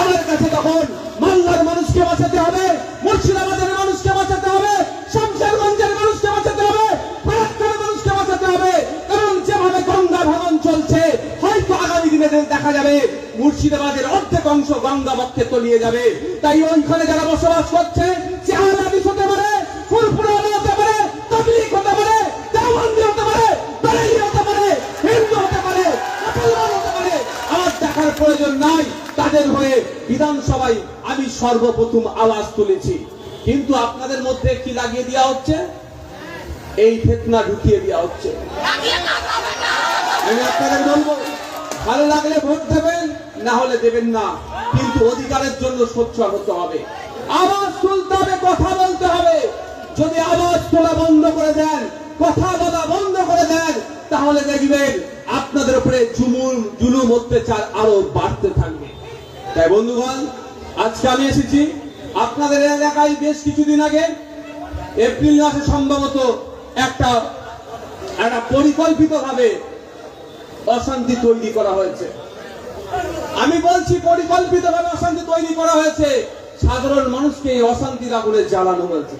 আমার কাছে তখন মালদার মানুষকে বাঁচাতে হবে, মুর্শিদাবাদের মানুষকে বাঁচাতে হবে মানুষকে বাঁচাতে হবে মানুষকে বাঁচাতে হবে। কারণ যেভাবে গঙ্গা ভাঙন চলছে, হয়তো আগামী দিনে দেখা যাবে, মুর্শিদাবাদের অর্ধেক অংশ গঙ্গা বক্ষে তলিয়ে যাবে। তাই ওইখানে যারা বসবাস করছে চেহারাদিস প্রয়োজন নাই তাদের হয়ে বিধানসভায় আমি সর্বপ্রথম আওয়াজ তুলেছি। কিন্তু আপনাদের মধ্যে কি লাগিয়ে দেওয়া হচ্ছে? এই ফেতনা ঢুকিয়ে দেওয়া হচ্ছে। আমি আপনাদের বলব, ভালো লাগলে ভোট দেবেন, না হলে দেবেন না। কিন্তু অধিকারের জন্য সোচ্চার হতে হবে। আওয়াজ তুলতে হবে, কথা বলতে হবে। যদি আওয়াজ তোলা বন্ধ করে দেন, কথা বলা বন্ধ করে দেন তাহলে দেখবেন আপনাদের উপরে জুমুন জুলুম, অত্যাচার আরও বাড়তে থাকবে। তাই বন্ধুগণ, আজকে আমি এসেছি আপনাদের এলাকায় বেশ কিছুদিন আগে এপ্রিল মাসে সম্ভবত একটা একটা পরিকল্পিত ভাবে অশান্তি তৈরি করা হয়েছে। আমি বলছি পরিকল্পিত ভাবে অশান্তি তৈরি করা হয়েছে, সাধারণ মানুষকে এই অশান্তির আগুনে জ্বালানো হয়েছে।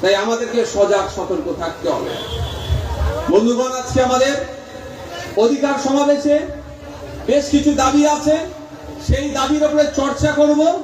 তাই আমাদেরকে সজাগ, সতর্ক থাকতে হবে। বন্ধুগণ আজকে আমাদের অধিকার সমাবেশে বেশ কিছু দাবি আছে। সেই দাবির উপরে চর্চা করব।